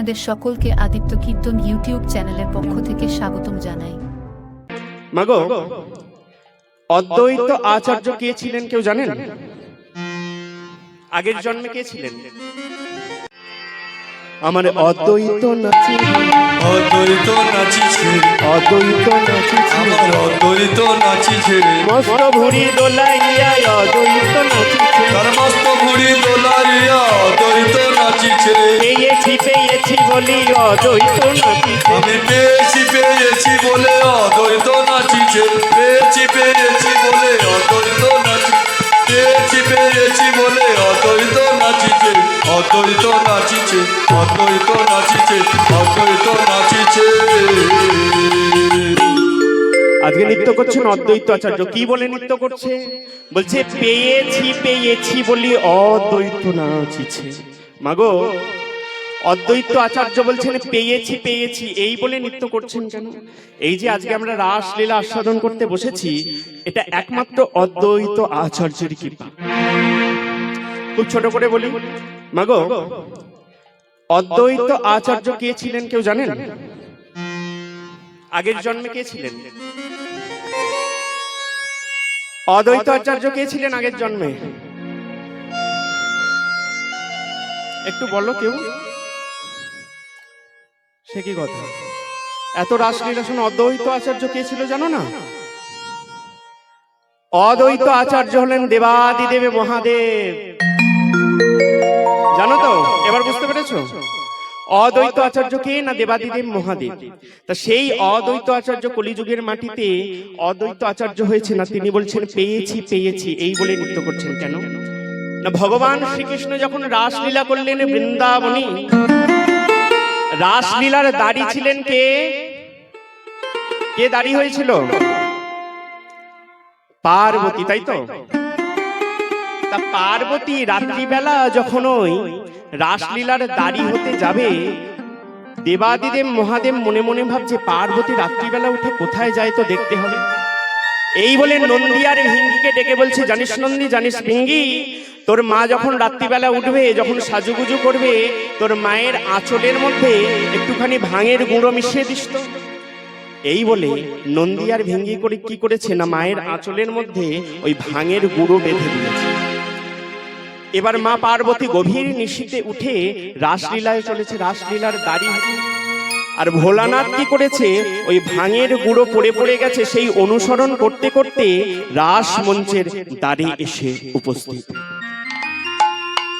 আপনাদের সকলকে আদিত্য কীর্তন ইউটিউব চ্যানেলের পক্ষ থেকে স্বাগতম জানাই। মাগো অদ্বৈত আচার্য কে ছিলেন কেউ জানেন? আগের জন্মে কে ছিলেন? আমার অদ্বৈত নাচি। অদ্বৈত নাচিছে অদ্বৈত নাচি আমার অদ্বৈত নাচিছে মস্ত ভুরি দোলাইয়া অদ্বৈত অদ্বৈত নাচিছে আমি পেয়েছি পেয়েছি বলে অদ্বৈত নাচিছে পেয়েছি পেয়েছি বলে অদ্বৈত নাচি। পেয়েছি পেয়েছি বলে অদ্বৈত নাচিছে অদ্বৈত নাচিছে অদ্বৈত নাচিছে অদ্বৈত নাচিছে আজকে নৃত্য করছেন অদ্বৈত আচার্য। কি বলে নৃত্য করছে? বলছে পেয়েছি পেয়েছি বলি অদ্বৈত নাচিছে মাগো অদ্বৈত আচার্য বলছেন, পেয়েছি পেয়েছি। এই বলে নৃত্য করছেন কেন? এই যে আজকে আমরা রাসলীলা আস্বাদন করতে বসেছি, এটা একমাত্র অদ্বৈত আচার্যের কৃপা। খুব ছোট করে বলি, মাগো, অদ্বৈত আচার্য কে ছিলেন কেউ জানেন? আগের জন্মে কে ছিলেন? অদ্বৈত আচার্য কে ছিলেন আগের জন্মে? একটু বলো কেউ। সে কি কথা? এত রাসলীলা শুনে অদ্বৈত আচার্য কে ছিল জানো না? অদ্বৈত আচার্য হলেন দেবাদিদেবে মহাদেব। জানো তো? এবার বুঝতে পেরেছ? অদ্বৈত আচার্য কে না দেবাদিদেব মহাদেব? তা সেই অদ্বৈত আচার্য কলিযুগের মাটিতে অদ্বৈত আচার্য হয়েছে না তিনি বলছেন, পেয়েছি পেয়েছি। এই বলে নৃত্য করছেন কেন? না, ভগবান শ্রীকৃষ্ণ যখন রাসলীলা করলেন বৃন্দাবনী রাসলীলার দাড়ি ছিলেন কে? কে দাড়ি হয়েছিল? পার্বতী তাই তো? তা পার্বতী রাত্রিবেলা যখন ওই রাসলীলার দাড়ি হতে যাবে দেবাদিদেব মহাদেব মনে মনে ভাবছে পার্বতী রাত্রিবেলা উঠে কোথায় যায় তো দেখতে হবে। এই বলে নন্দী আর ভিঙ্গিকে ডেকে বলছে জানিস নন্দী জানিস ভিঙ্গি তোর মা যখন রাত্রিবেলা উঠবে, যখন সাজুগুজু করবে, তোর মায়ের আঁচলের মধ্যে একটুখানি ভাঙের গুঁড়ো মিশিয়ে দিস তো। এই বলে নন্দী আর ভেঙ্গি করে কি করেছে না মায়ের আঁচলের মধ্যে ওই ভাঙের গুঁড়ো বেঁধে দিয়েছে। এবার মা পার্বতী গভীর নিশিতে উঠে রাসলীলায় চলেছে, রাসলীলার দাড়ি। আর ভোলানাথ কি করেছে? ওই ভাঙের গুঁড়ো পড়ে পড়ে গেছে, সেই অনুসরণ করতে করতে রাস মঞ্চের দাঁড়ি এসে উপস্থিত।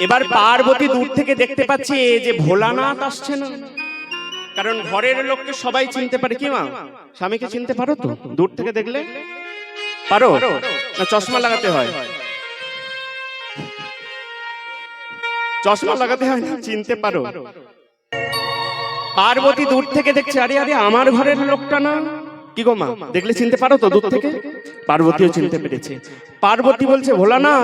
এবার পার্বতী দূর থেকে দেখতে পাচ্ছে যে ভোলানাথ আসছে না কারণ ঘরের লোককে সবাই চিনতে পারে। কি মা? স্বামীকে চিনতে পারো তো? দূর থেকে দেখলে? পারো? না চশমা লাগাতে হয়। চশমা লাগাতে হয় না চিনতে পারো। পার্বতী দূর থেকে দেখছে আরে আরে আমার ঘরের লোকটা না? কি গো মা? দেখলে চিনতে পারো তো দূর থেকে? পার্বতীও চিনতে পেরেছে। পার্বতী বলছে ভোলা না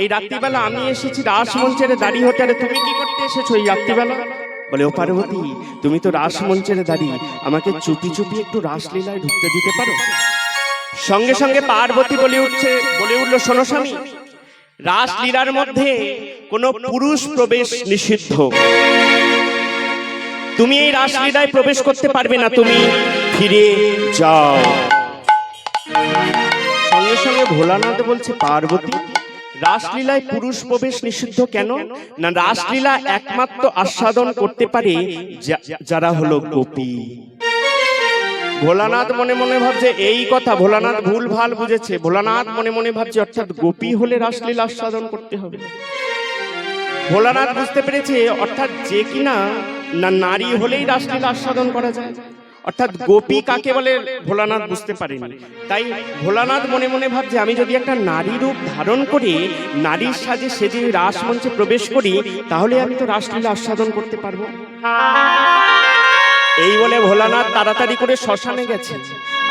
এই রাত্রিবেলা আমি এসেছি রাসমঞ্চের দাড়ি হতে আরে তুমি কি করতে এসেছ এই রাত্রিবেলা? বলে, ও পার্বতী, তুমি তো রাসমঞ্চের দাড়ি। আমাকে চুপি চুপি একটু রাসলীলায় ঢুকতে দিতে পারো? সঙ্গে সঙ্গে পার্বতী বলে উঠছে, বলে উঠল, শোনো স্বামী, রাসলীলার মধ্যে কোনো পুরুষ প্রবেশ নিষিদ্ধ। তুমি এই রাসলীলায় প্রবেশ করতে পারবে না, তুমি ফিরে যাও। সঙ্গে সঙ্গে ভোলানাথ বলছে, পার্বতী, রাসলীলায় পুরুষ প্রবেশ নিষিদ্ধ কেন? না, রাসলীলা একমাত্র আস্বাদন করতে পারে যারা হলো গোপী। ভোলানাথ মনে মনে ভাবছে, এই কথা ভোলানাথ ভুল ভালো বুঝেছে। ভোলানাথ মনে মনে ভাবছে, অর্থাৎ গোপী হলে রাসলীলা আস্বাদন করতে হবে। ভোলানাথ বুঝতে পেরেছে, অর্থাৎ যে কিনা না নারী হলেই রাসলীলা আস্বাদন করা যায়। অর্থাৎ গোপী কাকে বলে ভোলানাথ বুঝতে পারেনি। তাই ভোলানাথ মনে মনে ভাবছে আমি যদি একটা নারী রূপ ধারণ করি নারীর সাজে সেজে রাসমঞ্চে প্রবেশ করি তাহলে আমি তো রাসলীলা আস্বাদন করতে পারব। এই বলে ভোলানাথ তাড়াতাড়ি করে শ্মশানে গেছে।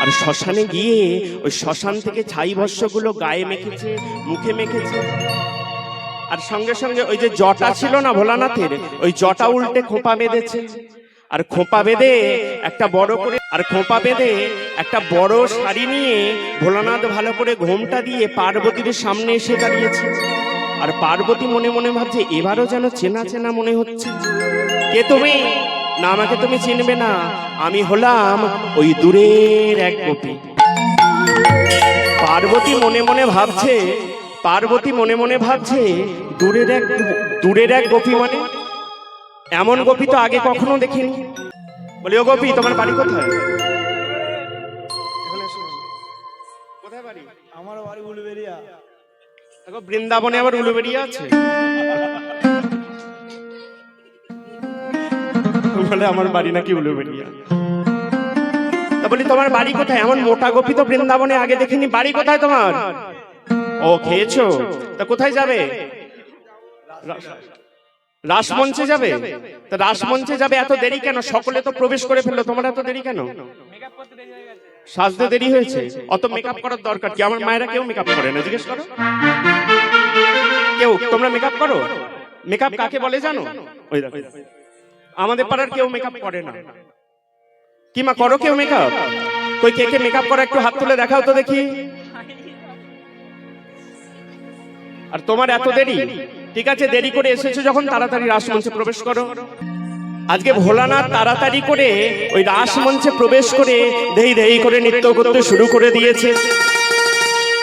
আর শ্মশানে গিয়ে ওই শ্মশান থেকে ছাই ভস্যগুলো গায়ে মেখেছে মুখে মেখেছে। আর সঙ্গে সঙ্গে ওই যে জটা ছিল না ভোলানাথের, ওই জটা উল্টে খোপা বেঁধেছে। আর খোপা বেঁধে একটা বড় করে আর খোপা বেঁধে একটা বড় শাড়ি নিয়ে ভোলানাথ ভালো করে ঘোমটা দিয়ে পার্বতীর সামনে এসে দাঁড়িয়েছে। আর পার্বতী মনে মনে ভাবছে, এবারও যেন চেনা চেনা মনে হচ্ছে। কে তুমি? না, আমাকে তুমি চিনবে না। আমি হলাম ওই দূরের এক গোপী। পার্বতী মনে মনে ভাবছে পার্বতী মনে মনে ভাবছে দূরের এক দূরের এক গোপী মানে? এমন গোপী তো আগে কখনো দেখিনি। বলি ও গোপী তোমার বাড়ি কোথায়? এখানে কোথায় বাড়ি? আমার বাড়ি উলবেরিয়া দেখো বৃন্দাবনে আবার উলুবেরিয়া আছে। বলে আমার বাড়ি নাকি উলুবেরিয়া তা বলি তোমার বাড়ি কোথায়? এমন মোটা গোপী তো বৃন্দাবনে আগে দেখিনি। বাড়ি কোথায় তোমার? ও খেয়েছো? তা কোথায় যাবে? রাসমঞ্চে যাবে? তা রাসমঞ্চে যাবে এত দেরি কেন? সকলে তো প্রবেশ করে ফেলল। তোমার এত দেরি কেন? সাজতে দেরি হয়েছে। অত মেকআপ করার দরকার কি? আমার মায়েরা কেউ মেকআপ করে না? জিজ্ঞেস করো। কেউ? তোমরা মেকআপ করো? মেকআপ কাকে বলে জানো? আমাদের পাড়ার কেউ মেকআপ করে না। কি মা করো কেউ মেকআপ কই, কে কে মেকআপ করা? একটু হাত তুলে দেখাও তো দেখি। আর তোমার এত দেরি? ঠিক আছে, দেরি করে এসেছ যখন তাড়াতাড়ি রাসমঞ্চে প্রবেশ করো। আজকে ভোলানাথ তাড়াতাড়ি করে ওই রাসমঞ্চে প্রবেশ করে ধেই ধেই করে নৃত্য করতে শুরু করে দিয়েছে।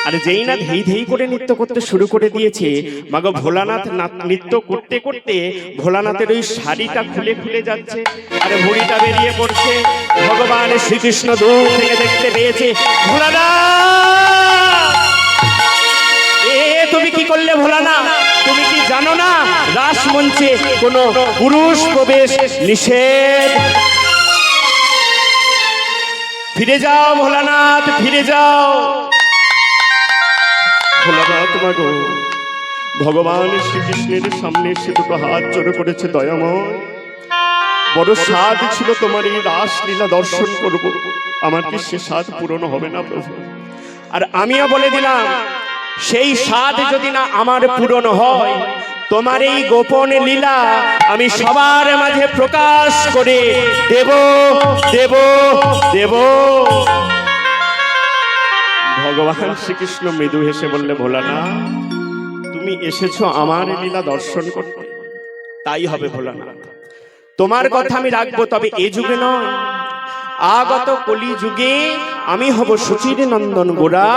আর যেই না ধেই ধেই করে নৃত্য করতে শুরু করে দিয়েছে, মাগো ভোলানাথ নৃত্য করতে করতে ভোলানাথের ওই শাড়িটা খুলে খুলে যাচ্ছে। আর ভুড়িটা বেরিয়ে পড়ছে, ভগবান শ্রীকৃষ্ণ দূর থেকে দেখতে পেয়েছে। ভোলানাথ! কি করলে ভোলানা তুমি কি জানো না? রাসমঞ্চে কোন পুরুষ প্রবেশ নিষেধ। ফিরে যাও ভোলানাথ, ফিরে যাও। ভোলানাথ মাগো, ভগবান শ্রীকৃষ্ণের সামনে সে দুটো হাত জোড়ো করেছে দয়াময়। বড় স্বাদ ছিল তোমার এই রাসলীলা দর্শন করব। আমার কি সে স্বাদ পূরণ হবে না প্রভু? আর আমিও বলে দিলাম সেই স্বাদ যদি না আমার পূরণ হয় তোমার এই গোপন লীলা আমি সবার মাঝে প্রকাশ করে দেব দেব দেব ভগবান শ্রীকৃষ্ণ মৃদু হেসে বললে ভোলানা তুমি এসেছ আমার লীলা দর্শন করতে। তাই হবে ভোলানাথ। তোমার কথা আমি রাখব তবে এ যুগে নয়। আগত কলি যুগে আমি হব সুচির নন্দন গোড়া,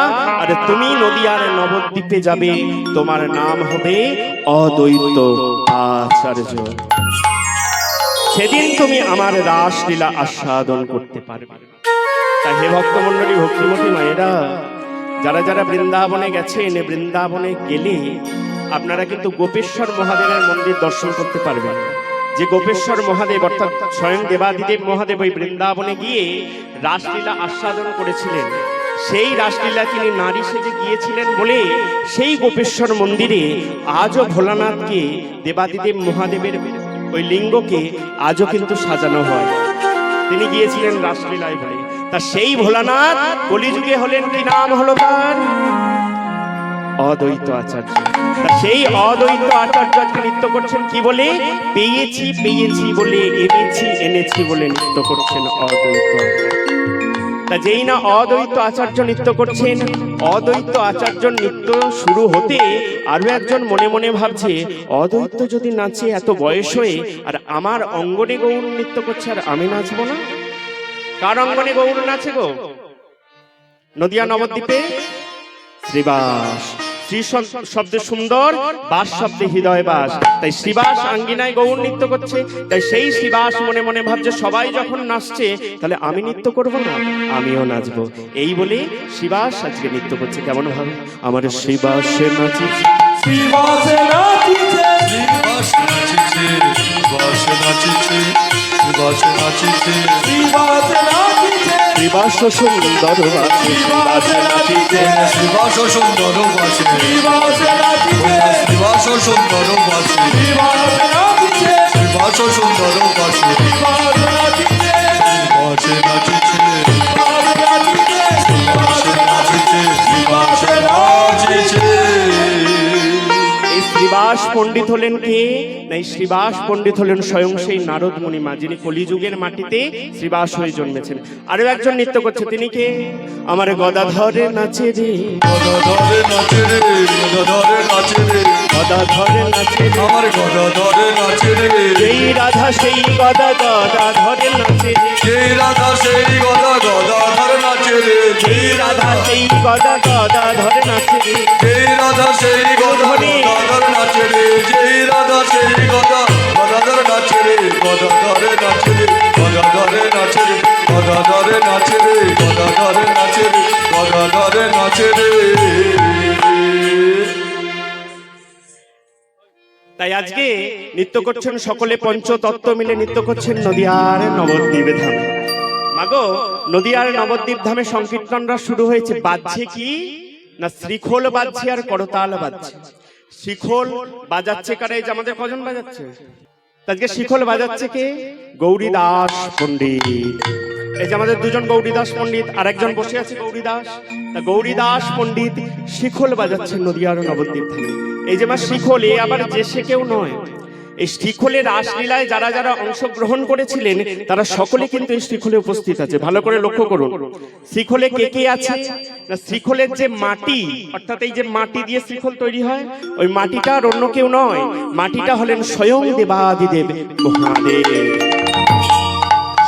আর তুমি নদিয়ার নবদ্বীপে যাবে। তোমার নাম হবে অদ্বৈত আচার্য। সেদিন তুমি আমার রাসলীলা আস্বাদন করতে পারবে। তাই হে ভক্তমণ্ডলী, ভক্তিমতী মায়েরা, যারা যারা বৃন্দাবনে গেছেন, বৃন্দাবনে গেলে আপনারা কিন্তু গোপেশ্বর মহাদেবের মন্দির দর্শন করতে পারবেন। যে গোপেশ্বর মহাদেব, অর্থাৎ স্বয়ং দেবাদিদেব মহাদেব ওই বৃন্দাবনে গিয়ে রাসলীলা আস্বাদন করেছিলেন। সেই রাসলীলা তিনি নারী সেজে গিয়েছিলেন বলে সেই গোপেশ্বর মন্দিরে আজও ভোলানাথকে, দেবাদিদেব মহাদেবের ওই লিঙ্গকে আজও কিন্তু সাজানো হয়। তিনি গিয়েছিলেন রাসলীলায় বলে। তা সেই ভোলানাথ কলিযুগে হলেন কি নাম হলো তার? অদ্বৈত আচার্য। সেই অদ্বৈত আচার্য আজকে নৃত্য করছেন কি বলে? পেয়েছি পেয়েছি বলে এনেছি এনেছি বলে নৃত্য করছেন অদ্বৈত তা যেই না অদ্বৈত আচার্য নৃত্য করছেন, অদ্বৈত আচার্য নৃত্য শুরু হতে আরও একজন মনে মনে ভাবছে, অদ্বৈত যদি নাচে এত বয়স হয়ে, আর আমার অঙ্গনে গৌর নৃত্য করছে, আর আমি নাচবো না? কার অঙ্গনে গৌর নাচে গো? নদিয়া নবদ্বীপে? শ্রীবাস। শ্রী শব্দ- সুন্দর, বাস শব্দে হৃদয় বাস। তাই শ্রীবাস আঙ্গিনায় গৌর নৃত্য করছে। তাই সেই শ্রীবাস মনে মনে ভাবছে, সবাই যখন নাচছে, তাহলে আমি নৃত্য করব না, আমিও নাচবো। এই বলে শ্রীবাস আজকে নৃত্য করছে। কেমন ভাবে আমার শ্রীবাসে নাচি শ্রীবাসে নাচিছে শ্রীবাস সুন্দর বাসে সুন্দর বাসে শ্রীবাস সুন্দর বাসে শ্রীবাসে সুন্দর বাসে শ্রীবাসে শ্রীবাস পণ্ডিত হলেন কে? না এই শ্রীবাস পণ্ডিত হলেন স্বয়ং সেই নারদ মণিমা যিনি কলিযুগের মাটিতে শ্রীবাস হয়ে জন্মেছেন। আরও একজন নৃত্য করছে তিনি কে? আমার গদাধরে নাচে রে। গদাধরে নাচে রে গদাধরে নাচে রে। গদা ধরে নাচে। আমার গদা ধরে নাচে রে যেই রাধা সেই গদা গদা ধরে নাচে। যেই রাধা সেই গদা গদা ধরে নাচে রে যেই রাধা সেই গদা গদা ধরে নাচে রে। যেই রাধা সেই গদা গদা ধরে নাচে রে যেই রাধা সেই গদা গদা ধরে নাচে রে গদা ধরে নাচে রে গদা ধরে নাচে রে গদা ধরে নাচে রে গদা ধরে নাচে রে গদা ধরে নাচে রে তাই আজকে নৃত্য করছেন সকলে পঞ্চতত্ত্ব মিলে নৃত্য করছেন নদিয়ার নবদ্বীপ ধামে মাগো নদিয়ার নবদ্বীপ ধামে সংকীর্তনরা শুরু হয়েছে। বাজছে কি? না শ্রীখোল বাজছে আর করতাল বাজছে। শিখোল বাজাচ্ছে কারা? এই যে আমাদের কজন বাজাচ্ছে? আজকে শিখোল বাজাচ্ছে কে? গৌরী দাস পণ্ডিত। এই যে আমাদের দুজন গৌরী দাস পণ্ডিত আর একজন বসে আছে গৌরী দাস গৌরী দাস পণ্ডিত শিখোল বাজাচ্ছেন নদিয়ার নবদ্বীপ ধামে। এই যে মা শিখোল এ আবার যে কেউ নয়। এই শ্রীখোলে রাসলীলায় যারা যারা অংশগ্রহণ করেছিলেন, তারা সকলে কিন্তু এই শ্রীখোলে উপস্থিত আছে। ভালো করে লক্ষ্য করুন। শ্রীখোলে কে কে আছে? না শ্রীখোলের যে মাটি, অর্থাৎ এই যে মাটি দিয়ে শ্রীখোল তৈরি হয়, ওই মাটিটা আর অন্য কেউ নয়। মাটিটা হলেন স্বয়ং দেবাদিদেব মহাদেব।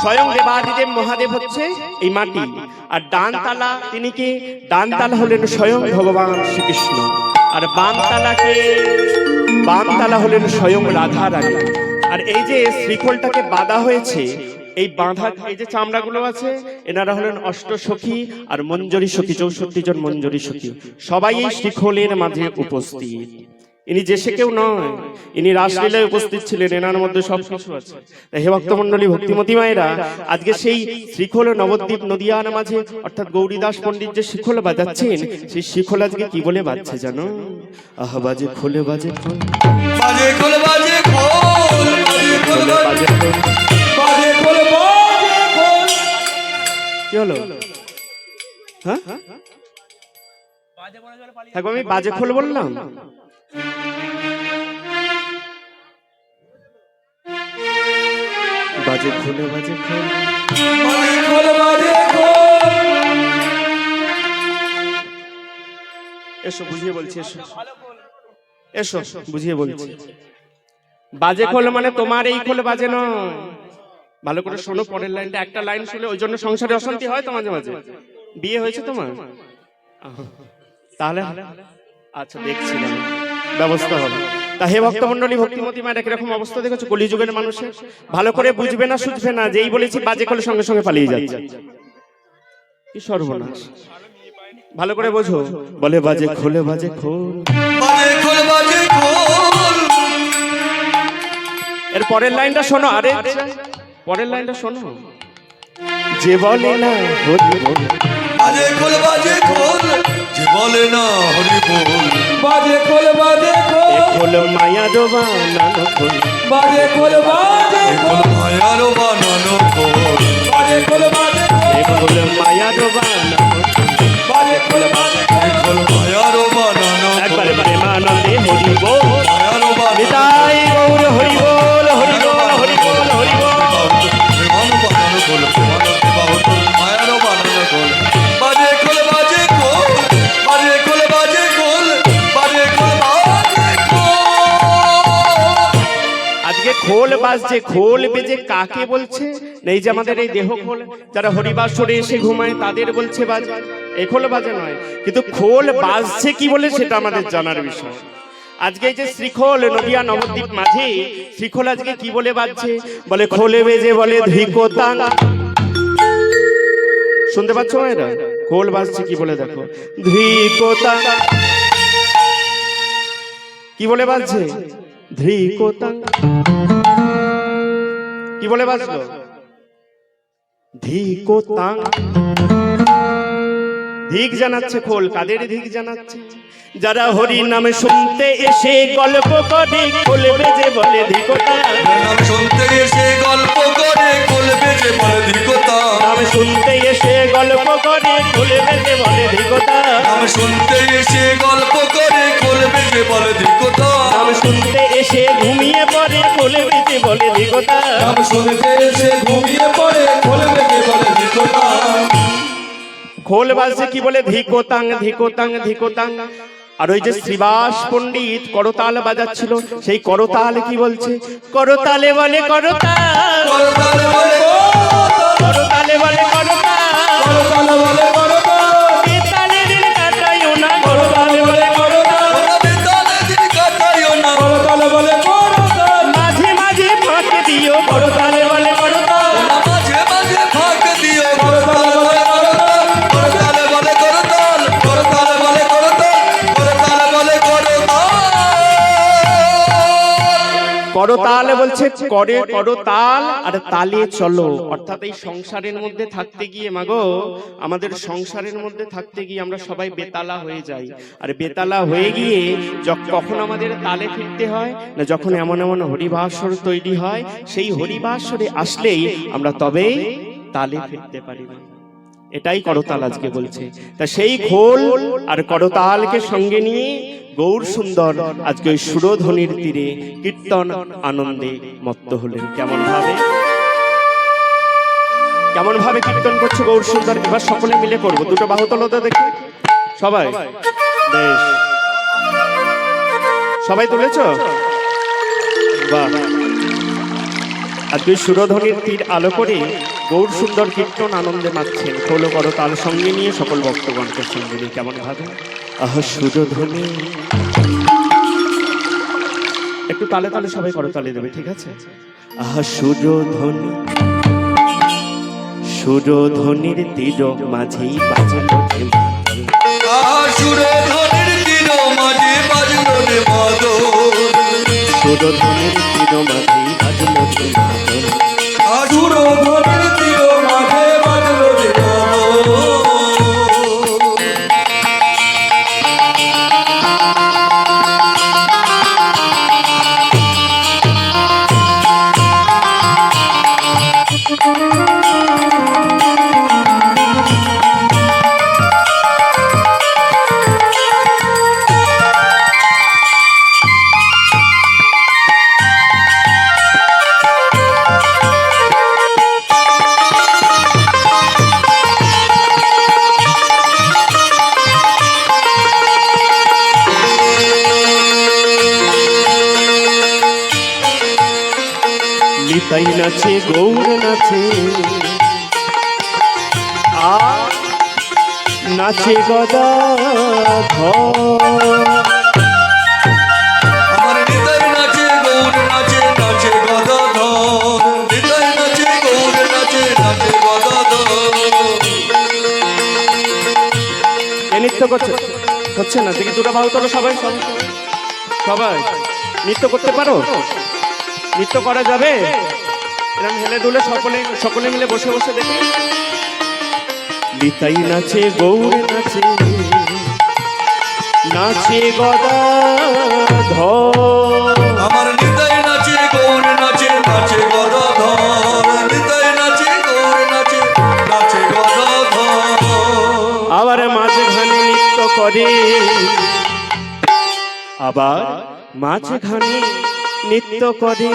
স্বয়ং দেবাদিদেব মহাদেব হচ্ছে এই মাটি। আর ডান তালা তিনি কে? ডান তালা হলেন স্বয়ং ভগবান শ্রীকৃষ্ণ। আর বাম তালাকে বাম তালা হলেন স্বয়ং রাধা রানী আর এই যে শ্রীখোলটাকে বাঁধা হয়েছে, এই বাঁধা, এই যে চামড়াগুলো আছে, এনারা হলেন অষ্ট সখী আর মঞ্জরি সখী, চৌষট্টি জন মঞ্জরি সখী। সবাই এই শ্রীখোলের মাঝে উপস্থিত। ইনি যে সে কেউ নয় ইনি রাসলীলায় উপস্থিত ছিলেন এনার মধ্যে সব কিছু আছে। তাই হে ভক্তমন্ডলী ভক্তিমতী মায়েরা আজকে সেই শ্রীখোল নবদ্বীপ নদিয়ার মাঝে অর্থাৎ গৌরীদাস পণ্ডিত যে শিখোল বাজাচ্ছেন সেই শিখোল আজকে কি বলে বাজছে জানো? আহ বাজে খোলে বাজে খোল। বাজে বাজে খোল বাজে খোল খোলে বাজে বাজে খোল। বাজে খোল বাজে খোল। কি হলো? হ্যাঁ? থাকব আমি বাজে খোল বললাম। বাজে খোলে, বাজে খোল। এসো, বুঝিয়ে বলছি, এসো। এসো, বুঝিয়ে বলছি। বাজে খোল মানে তোমার এই খোল বাজে না ভালো করে শোনো, পরের লাইনটা একটা লাইন শুনে, ওই জন্য সংসারে অশান্তি হয় তো মাঝে মাঝে। বিয়ে হয়েছে তোমার? তাহলে আচ্ছা দেখছিলাম। ব্যবস্থা হবে। তা হে ভক্তমন্ডলী ভক্তিমতী মায়ের একরকম অবস্থা দেখেছ? কলিযুগের মানুষের ভালো করে বুঝবে না সুঝবে না যেই বলেছি বাজে খোলে সঙ্গে সঙ্গে পালিয়ে যাচ্ছে। কি সর্বনাশ। ভালো করে বোঝো। বলে বাজে খোলে বাজে খোল। এর পরের লাইনটা শোনো আরে। পরের লাইনটা শোনো। যে বলে না বাজে খোল বাজে খোল। বলে না হরি বল। বাজে খোল বাজে এ খোল খোল মায়া ডোবা নানো খোল। বাজে খোল বাজে খোল মায়ার বানানো খোল। বাজে খোল বাজে এ খোল মায়া ডোবা নানো খোল। বাজে খোল। বাজে এ খোল মায়ার বানানো একবারে খোল। প্রেমানন্দে হরি বল মায়ার বানানো নিতাই গৌর হরি বল খোল বাজছে, খোল বেজে কাকে বলছে? এই যে আমাদের এই দেহ খোল। যারা হরিবাসরে এসে ঘুমায়, তাদের বলছে বাজ। এ খোল বাজে নয়। কিন্তু খোল বাজছে কি বলে সেটা আমাদের জানার বিষয়। আজকে যে শ্রীখোল, নদিয়া, নবদ্বীপ মাঝে, শ্রীখোল আজকে কি বলে বাজছে? বলে খোলে বেজে, বলে ধিকোতাং শুনতে পাচ্ছ এরা খোল বাজছে কি বলে দেখো। ধিকোতাং কি বলে বাজছে? ধিকোতাং কি বলে বাজলো ধিকো তাং। ধিক জানাচ্ছে খোল কাদের ধিক জানাচ্ছে? যারা হরি নামে শুনতে এসে গল্প করে খোল বেজে বলে ধিকো তাং। নাম শুনতে এসে গল্প করে খোল বেজে বলে ধিকতা নাম শুনতে এসে গল্প করে খোল বেজে বলে ধিকো তাং। নাম শুনতে এসে গল্প করে খোল বেজে বলে ধিকতা নাম শুনতে এসে ঘুমিয়ে নাম শুনতে এসে ঘুমিয়ে পড়ে খোল বেজে বলে খোল বাজছে কি বলে? ধিকো তাং ধিকো তাং ধিকো তাং। আর ওই যে শ্রীবাস পণ্ডিত করতাল বাজাচ্ছিল সেই করতাল কি বলছে? করতালে বলে করতাল। করতালে বলে করতালে বলে করতাল। করতাল বলে করতাল করতাল বলছে করে করতাল আর তালে চলো। অর্থাৎ এই সংসারের মধ্যে থাকতে গিয়ে মাগো আমাদের সংসারের মধ্যে থাকতে গিয়ে আমরা সবাই বেতালা হয়ে যাই। আর বেতালা হয়ে গিয়ে কখন আমাদের তালে ফিরতে হয় না যখন এমন এমন হরিবাসর তৈরি হয় সেই হরিবাসরে আসলেই আমরা তবেই তালে ফিরতে পারি না। এটাই করতাল আজকে বলছে। তা সেই খোল আর করতালকে সঙ্গে নিয়ে গৌর সুন্দর আজকে ওই সুরধ্বনির তীরে কীর্তন আনন্দে মত্ত হলেন। কেমন ভাবে? কেমন ভাবে কীর্তন করছে গৌর সুন্দর? এবার সকলে মিলে করব। দুটো বাহু তোলো তো দেখি। সবাই। বেশ। সবাই তুলেছ? বাহ। আজকে ওই সুরধ্বনির তীর আলো করে গৌর সুন্দর কীর্তন আনন্দে মাতছেন খোল করো তাল সঙ্গে নিয়ে সকল ভক্তগণকে সঙ্গে নিয়ে। কেমন ভাবে? আহ সুরধ্বনি। একটু তালে তালে সবাই করো তালে দেবে ঠিক আছে? আহ সুরধ্বনি। সুরধ্বনির তীর মাঝেই বাজল ঢেউ। তীর মাঝে বাজলো রে বাজল নিতাই নাচে গৌর নাচে। আর নাচে গদা এ নৃত্য করছে হচ্ছে না? দেখি দুটো ভালো তোলো সবাই। সবাই সবাই। নৃত্য করতে পারো? নৃত্য করা যাবে? এরকম হেলে দুলে সকলে সকলে মিলে বসে বসে দেখি। নিতাই নাচে গৌর নাচে নাচে গদা ধর। আমার নিতাই নাচে গৌর নাচে নাচে গদাধর নিতাই নাচে গৌর নাচে নাচে গদাধর আবার মাঝখানে নৃত্য করে। আবার মাঝখানে নৃত্য করি।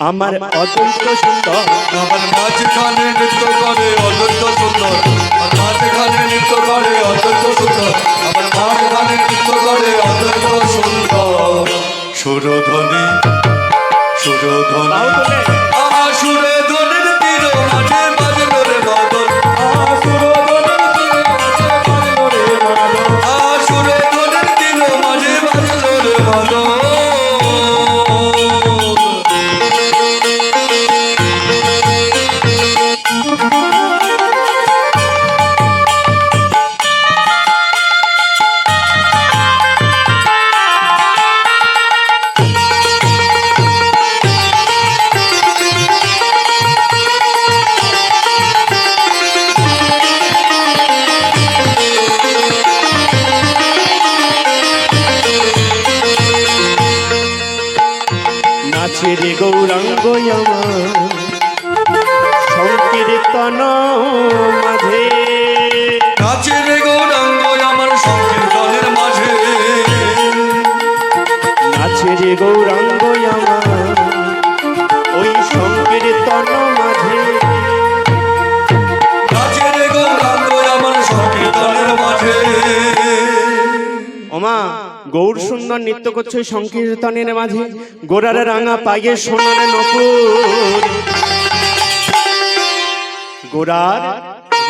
আমার অদ্বৈত সুন্দর। আমার মাঝখানে নৃত্য করে অদ্বৈত সুন্দর। আমার মাঝখানে নৃত্য করে অদ্বৈত সুন্দর। আমার মাঝখানে নৃত্য করে অদ্বৈত সুন্দর। সুরধ্বনি সুরধ্বনি। সুন্দর নৃত্য করছে সংকীর্তনের মাঝে গোড়ার রাঙা পায়ে সোনার নপুর গোড়ার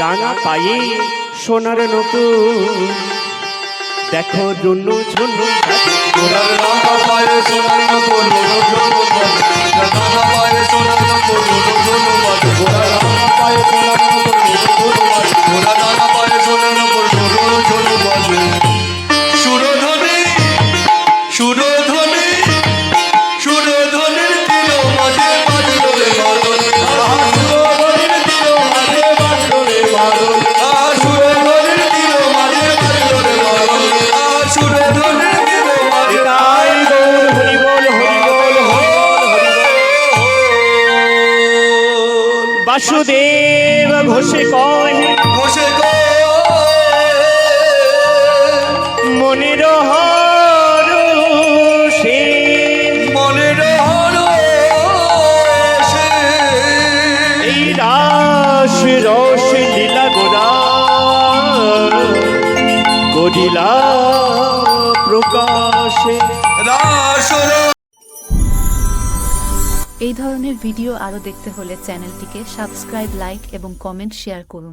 রাঙা পায়ে সোনার নপুর দেখো জন্য ঝুনু গোলার রাঙা পায়ে সোনার ঝোলো বাজে রাঙা পায়ে সোনার নপুর বাসুদেব ঘোষে কয় ধরনের ভিডিও আরও দেখতে হলে চ্যানেলটিকে সাবস্ক্রাইব লাইক এবং কমেন্ট শেয়ার করুন।